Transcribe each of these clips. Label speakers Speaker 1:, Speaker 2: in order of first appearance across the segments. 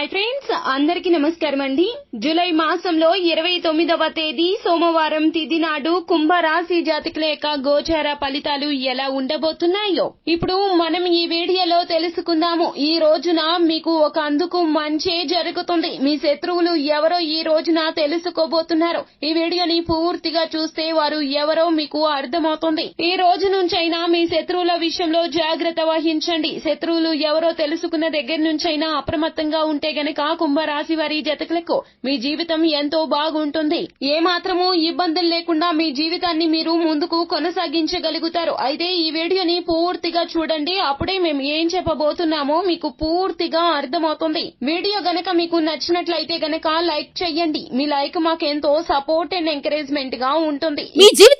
Speaker 1: Hi friends అందరికి నమస్కారం అండి. జూలై మాసంలో ఇరవై తొమ్మిదవ తేదీ సోమవారం తిది నాడు కుంభరాశి జాతకుల యొక్క గోచార ఫలితాలు ఎలా ఉండబోతున్నాయో. ఇప్పుడు మనం ఈ వీడియోలో తెలుసుకుందాము. ఈ రోజున మీకు ఒక అందుకు మంచే జరుగుతుంది. మీ శత్రువులు ఎవరో ఈ రోజున తెలుసుకోబోతున్నారు. ఈ వీడియోని పూర్తిగా చూస్తే వారు ఎవరో మీకు అర్థమవుతుంది. ఈ రోజు నుంచైనా మీ శత్రువుల విషయంలో జాగ్రత్త వహించండి. శత్రువులు ఎవరో తెలుసుకున్న దగ్గర నుంచైనా అప్రమత్తంగా ఉంటే గనక కుంభరాశి వారి జతకులకు మీ జీవితం ఎంతో బాగుంటుంది. ఏ మాత్రము ఇబ్బందులు లేకుండా మీ జీవితాన్ని మీరు ముందుకు కొనసాగించగలుగుతారు. అయితే ఈ వీడియోని పూర్తిగా చూడండి. అప్పుడే మేము ఏం చెప్పబోతున్నామో మీకు పూర్తిగా అర్థమవుతుంది. వీడియో గనక మీకు నచ్చినట్లయితే గనక లైక్ చేయండి. మీ లైక్ మాకెంతో సపోర్ట్ అండ్ ఎంకరేజ్మెంట్గా ఉంటుంది.
Speaker 2: మీ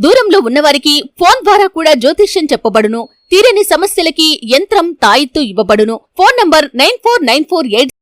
Speaker 2: దూరంలో ఉన్నవారికి ఫోన్ ద్వారా కూడా జ్యోతిష్యం చెప్పబడును. తీరని సమస్యలకి యంత్రం తాయిత్తు ఇవ్వబడును. Phone number nine four nine four eight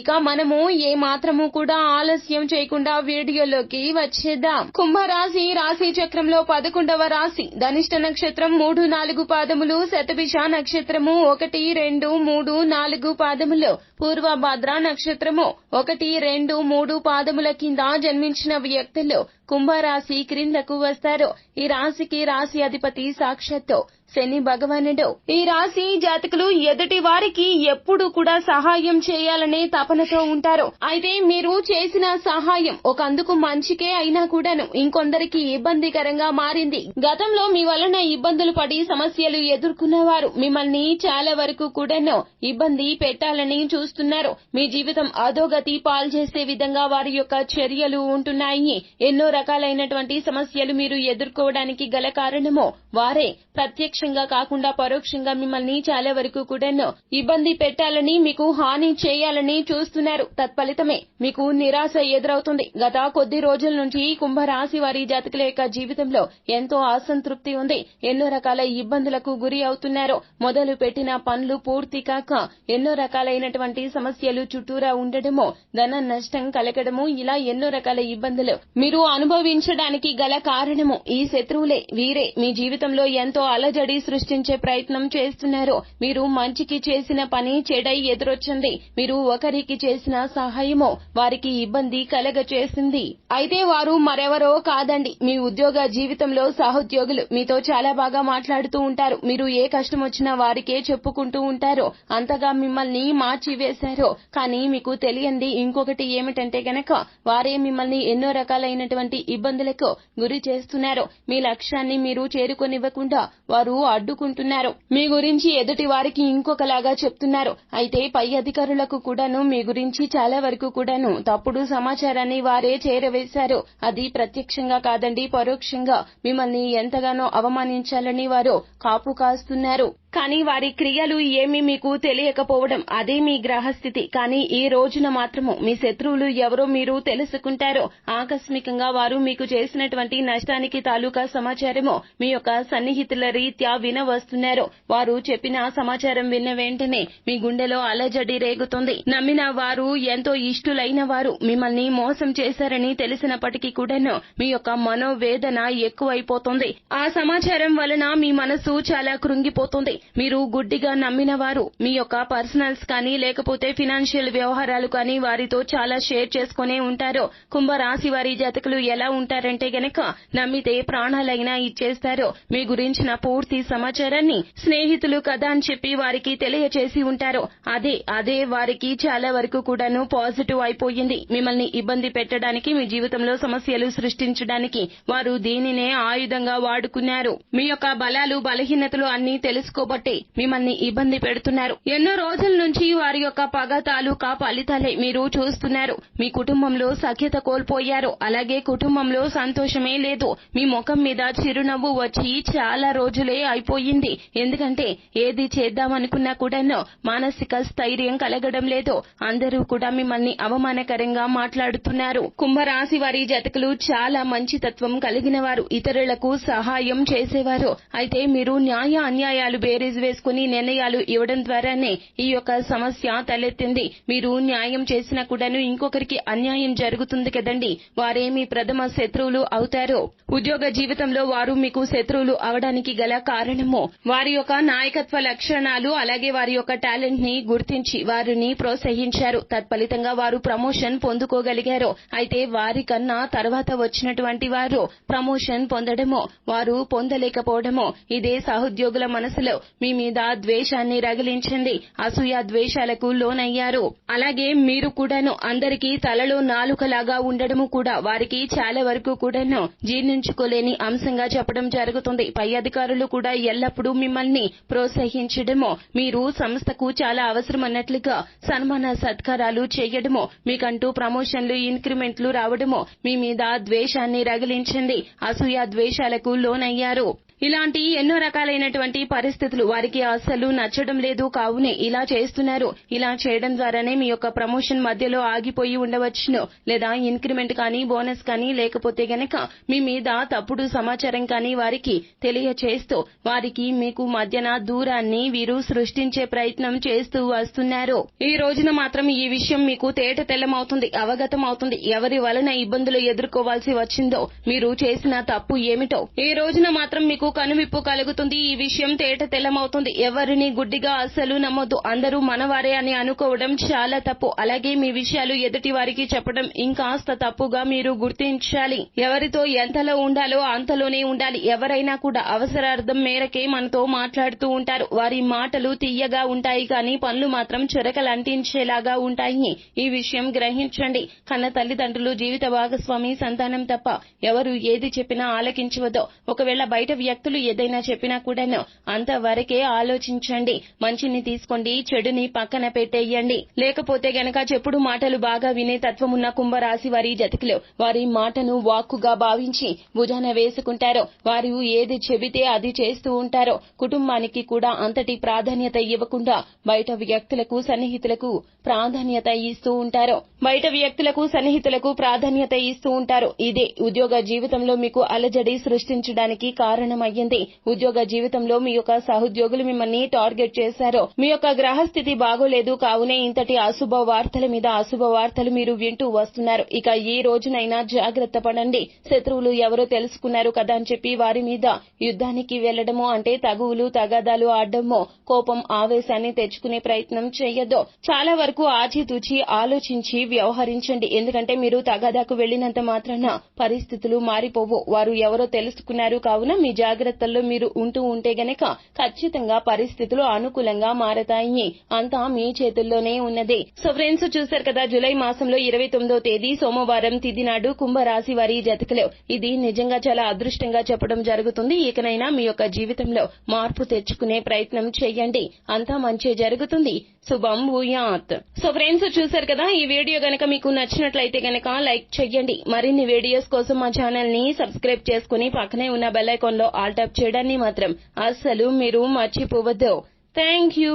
Speaker 1: ఇక మనము ఏ మాత్రము కూడా ఆలస్యం చేయకుండా వీడియోలోకి వచ్చేద్దాం. కుంభరాశి రాశి చక్రంలో పదకొండవ రాశి. ధనిష్ట నక్షత్రం మూడు నాలుగు పాదములు శతభిష నక్షత్రము ఒకటి రెండు మూడు నాలుగు పాదములు పూర్వభద్ర నక్షత్రము ఒకటి రెండు మూడు పాదముల కింద జన్మించిన వ్యక్తులు కుంభరాశి క్రిందకు వస్తారు. ఈ రాశికి రాశి అధిపతి సాక్షాత్తు. శని భగవానుడు ఈ రాశి జాతకులు ఎదుటి వారికి ఎప్పుడు కూడా సహాయం చేయాలనే తపనతో ఉంటారు. అయితే మీరు చేసిన సహాయం ఒక అందుకు మంచికే అయినా కూడాను ఇంకొందరికి ఇబ్బందికరంగా మారింది. గతంలో మీ వలన ఇబ్బందులు పడి సమస్యలు ఎదుర్కొన్నవారు మిమ్మల్ని చాలా వరకు కూడాను ఇబ్బంది పెట్టాలని చూస్తున్నారు. మీ జీవితం అధోగతి పాల్చేసే విధంగా వారి యొక్క చర్యలు ఉంటున్నాయి. ఎన్నో రకాలైనటువంటి సమస్యలు మీరు ఎదుర్కోవడానికి గల కారణము వారే. ప్రత్యక్ష ప్రత్యక్షంగా కాకుండా పరోక్షంగా మిమ్మల్ని చాలా వరకు కూడాను ఇబ్బంది పెట్టాలని మీకు హాని చేయాలని చూస్తున్నారు. తత్ఫలితమే మీకు నిరాశ ఎదురవుతుంది. గత కొద్ది రోజుల నుంచి కుంభరాశి వారి జాతకుల యొక్క జీవితంలో ఎంతో అసంతృప్తి ఉంది. ఎన్నో రకాల ఇబ్బందులకు గురి అవుతున్నారు. మొదలు పెట్టిన పనులు పూర్తి కాక ఎన్నో రకాలైనటువంటి సమస్యలు చుట్టూరా ఉండడము ధన నష్టం కలగడము ఇలా ఎన్నో రకాల ఇబ్బందులు మీరు అనుభవించడానికి గల కారణము. ఈ శత్రువులే వీరే. మీ జీవితంలో ఎంతో అలజడి సృష్టించే ప్రయత్నం చేస్తున్నారు. మీరు మంచికి చేసిన పని చెడై ఎదురొచ్చింది. మీరు ఒకరికి చేసిన సహాయము వారికి ఇబ్బంది కలగ చేసింది అయితే వారు మరెవరో కాదండి. మీ ఉద్యోగ జీవితంలో సహోద్యోగులు. మీతో చాలా బాగా మాట్లాడుతూ ఉంటారు. మీరు ఏ కష్టం వచ్చినా వారికే చెప్పుకుంటూ ఉంటారు. అంతగా మిమ్మల్ని మార్చివేశారు. కానీ మీకు తెలియంది ఇంకొకటి ఏమిటంటే గనక వారే మిమ్మల్ని ఎన్నో రకాలైనటువంటి ఇబ్బందులకు గురి చేస్తున్నారు. మీ లక్ష్యాన్ని మీరు చేరుకొనివ్వకుండా వారు అడ్డుకుంటున్నారు. మీ గురించి ఎదుటి వారికి ఇంకొకలాగా చెప్తున్నారు. అయితే పై అధికారులకు కూడాను మీ గురించి చాలా వరకు కూడాను తప్పుడు సమాచారాన్ని వారే చేరవేశారు. అది ప్రత్యక్షంగా కాదండి పరోక్షంగా. మిమ్మల్ని ఎంతగానో అవమానించాలని వారు కాపు కాస్తున్నారు. కానీ వారి క్రియలు ఏమీ మీకు తెలియకపోవడం అదే మీ గ్రహస్థితి. కానీ ఈ రోజున మాత్రము మీ శత్రువులు ఎవరో మీరు తెలుసుకుంటారో ఆకస్మికంగా వారు మీకు చేసినటువంటి నష్టానికి తాలూకా సమాచారము మీ యొక్క సన్నిహితుల రీత్యా వినవస్తున్నారు వారు చెప్పిన సమాచారం విన్న వెంటనే మీ గుండెలో అలజడి రేగుతుంది. నమ్మిన వారు ఎంతో ఇష్టులైన వారు మిమ్మల్ని మోసం చేశారని తెలిసినప్పటికీ కూడాను మీ యొక్క మనోవేదన ఎక్కువైపోతుంది. ఆ సమాచారం వలన మీ మనసు చాలా కృంగిపోతుంది. మీరు గుడ్డిగా నమ్మిన వారు మీ యొక్క పర్సనల్స్ కానీ లేకపోతే ఫినాన్షియల్ వ్యవహారాలు కానీ వారితో చాలా షేర్ చేసుకునే ఉంటారు కుంభరాశి వారి జాతకులు ఎలా ఉంటారంటే గనక నమ్మితే ప్రాణాలైనా ఇచ్చేస్తారు మీ గురించిన పూర్తి సమాచారాన్ని స్నేహితులు కదా అని చెప్పి వారికి తెలియచేసి ఉంటారు అదే అదే వారికి చాలా వరకు కూడాను పాజిటివ్ అయిపోయింది. మిమ్మల్ని ఇబ్బంది పెట్టడానికి మీ జీవితంలో సమస్యలు సృష్టించడానికి వారు దీనినే ఆయుధంగా వాడుకున్నారు. మీ యొక్క బలాలు బలహీనతలు అన్ని తెలుసుకో కాబట్టి మిమ్మల్ని ఇబ్బంది పెడుతున్నారు. ఎన్నో రోజుల నుంచి వారి యొక్క పగ తాలూకా ఫలితాలే మీరు చూస్తున్నారు. మీ కుటుంబంలో సఖ్యత కోల్పోయారు. అలాగే కుటుంబంలో సంతోషమే లేదు. మీ ముఖం మీద చిరునవ్వు వచ్చి చాలా రోజులే అయిపోయింది. ఎందుకంటే ఏది చేద్దామనుకున్నా కూడాను మానసిక స్థైర్యం కలగడం లేదు. అందరూ కూడా మిమ్మల్ని అవమానకరంగా మాట్లాడుతున్నారు. కుంభరాశి వారి జతకులు చాలా మంచి తత్వం కలిగిన వారు. ఇతరులకు సహాయం చేసేవారు. అయితే మీరు న్యాయ అన్యాయాలు బేరీజ్ వేసుకుని నిర్ణయాలు ఇవ్వడం ద్వారానే ఈ యొక్క సమస్య తలెత్తింది. మీరు న్యాయం చేసినా కూడాను ఇంకొకరికి అన్యాయం జరుగుతుంది కదండి. వారే మీ ప్రథమ శత్రువులు అవుతారో? ఉద్యోగ జీవితంలో వారు మీకు శత్రువులు అవడానికి గల కారణము? వారి యొక్క నాయకత్వ లక్షణాలు అలాగే వారి యొక్క టాలెంట్ని గుర్తించి వారిని ప్రోత్సహించారు. తత్ఫలితంగా వారు ప్రమోషన్ పొందుకోగలిగారు? అయితే వారి కన్నా తర్వాత వచ్చినటువంటి వారు ప్రమోషన్ పొందడమో? వారు పొందలేకపోవడమో? ఇదే సహోద్యోగుల మనసులో మీ మీద ద్వేషాన్ని రగిలించింది. అసూయ ద్వేషాలకు లోనయ్యారు. అలాగే మీరు కూడాను అందరికీ తలలో నాలుకలాగా ఉండడము కూడా వారికి చాలా వరకు కూడాను జీర్ణించుకోలేని అంశంగా చెప్పడం జరుగుతుంది. పై అధికారులు కూడా ఎల్లప్పుడూ మిమ్మల్ని ప్రోత్సహించడము మీరు సంస్థకు చాలా అవసరం అన్నట్లుగా సన్మాన సత్కారాలు చేయడము మీకంటూ ప్రమోషన్లు ఇంక్రిమెంట్లు రావడమో మీ మీద ద్వేషాన్ని రగిలించింది. అసూయ ద్వేషాలకు లోనయ్యారు. ఇలాంటి ఎన్నో రకాలైనటువంటి పరిస్థితులు వారికి అస్సలు నచ్చడం లేదు. కావునే ఇలా చేస్తున్నారు. ఇలా చేయడం ద్వారానే మీ యొక్క ప్రమోషన్ మధ్యలో ఆగిపోయి ఉండవచ్చును. లేదా ఇంక్రిమెంట్ కానీ బోనస్ కానీ లేకపోతే గనక మీ మీద తప్పుడు సమాచారం కానీ వారికి తెలియచేస్తూ వారికి మీకు మధ్యన దూరాన్ని వీరు సృష్టించే ప్రయత్నం చేస్తూ వస్తున్నారు. ఈ రోజున మాత్రం ఈ విషయం మీకు తేట తెల్లమవుతుంది అవగతం అవుతుంది ఎవరి వలన ఇబ్బందులు ఎదుర్కోవాల్సి వచ్చిందో మీరు చేసిన తప్పు ఏమిటో. ఈ రోజున మాత్రం మీకు కనువిప్పు కలుగుతుంది. ఈ విషయం తేట తెల్లమవుతుంది. ఎవరిని గుడ్డిగా అస్సలు నమ్మొద్దు. అందరూ మనవారే అని అనుకోవడం చాలా తప్పు. అలాగే మీ విషయాలు ఎదుటి వారికి చెప్పడం ఇంకాస్త తప్పుగా మీరు గుర్తించాలి. ఎవరితో ఎంతలో ఉండాలో అంతలోనే ఉండాలి. ఎవరైనా కూడా అవసరార్థం మేరకే మనతో మాట్లాడుతూ ఉంటారు. వారి మాటలు తీయగా ఉంటాయి కానీ పనులు మాత్రం చురకలంటించేలాగా ఉంటాయి. ఈ విషయం గ్రహించండి. కన్న తల్లిదండ్రులు జీవిత భాగస్వామి సంతానం తప్ప ఎవరు ఏది చెప్పినా ఆలకించవద్దో. ఒకవేళ బయట వ్యక్తులు ఏదైనా చెప్పినా కూడాను అంతవరకే ఆలోచించండి. మంచిని తీసుకోండి చెడుని పక్కన పెట్టేయండి. లేకపోతే గనక చెప్పుడు మాటలు బాగా వినే తత్వమున్న కుంభరాశి వారి జతకులు వారి మాటను వాక్కుగా భావించి భుజాన వేసుకుంటారో వారు ఏది చెబితే అది చేస్తూ ఉంటారో కుటుంబానికి కూడా అంతటి ప్రాధాన్యత ఇవ్వకుండా బయట వ్యక్తులకు సన్నిహితులకు ప్రాధాన్యత ఇస్తూ ఉంటారు బయట వ్యక్తులకు సన్నిహితులకు ప్రాధాన్యత ఇస్తూ ఉంటారు ఇదే ఉద్యోగ జీవితంలో మీకు అలజడి సృష్టించడానికి కారణం అయ్యింది. ఉద్యోగ జీవితంలో మీ యొక్క సహోద్యోగులు మిమ్మల్ని టార్గెట్ చేశారో. మీ యొక్క గ్రహస్థితి బాగోలేదు. కావునే ఇంతటి అశుభ వార్తల మీద అశుభ వార్తలు మీరు వింటూ వస్తున్నారు. ఇక ఈ రోజునైనా జాగ్రత్త పడండి. శత్రువులు ఎవరో తెలుసుకున్నారు కదా అని చెప్పి వారి మీద యుద్ధానికి వెళ్ళడమో అంటే తగువులు తగాదాలు ఆడడమో కోపం ఆవేశాన్ని తెచ్చుకునే ప్రయత్నం చేయొద్దు. చాలా వరకు ఆచితూచి ఆలోచించి వ్యవహరించండి. ఎందుకంటే మీరు తగాదాకు వెళ్ళినంత మాత్రాన పరిస్థితులు మారిపోవు. వారు ఎవరో తెలుసుకున్నారు. కావున మీ జాగ్రత్తల్లో మీరు ఉంటూ ఉంటే గనక ఖచ్చితంగా పరిస్థితులు అనుకూలంగా మారతాయి. అంతా మీ చేతుల్లోనే ఉన్నది. సో ఫ్రెండ్స్ చూశారు కదా జులై మాసంలో ఇరవై తొమ్మిదో తేదీ సోమవారం తిది నాడు కుంభరాశి వారి జతకలు. ఇది నిజంగా చాలా అదృష్టంగా చెప్పడం జరుగుతుంది. ఇకనైనా మీ యొక్క జీవితంలో మార్పు తెచ్చుకునే ప్రయత్నం చేయండి. అంతా మంచి జరుగుతుంది. శుభం భూయాత్. సో ఫ్రెండ్స్ చూశారు కదా ఈ వీడియో గనక మీకు నచ్చినట్లయితే గనక లైక్ చెయ్యండి మరిన్ని వీడియోస్ కోసం మా ఛానల్ని సబ్స్క్రైబ్ చేసుకుని పక్కనే ఉన్న బెల్ ఐకాన్లో ఆల్ టాప్ చేయడాన్ని మాత్రం అస్సలు మీరు మర్చిపోవద్దు. Thank you.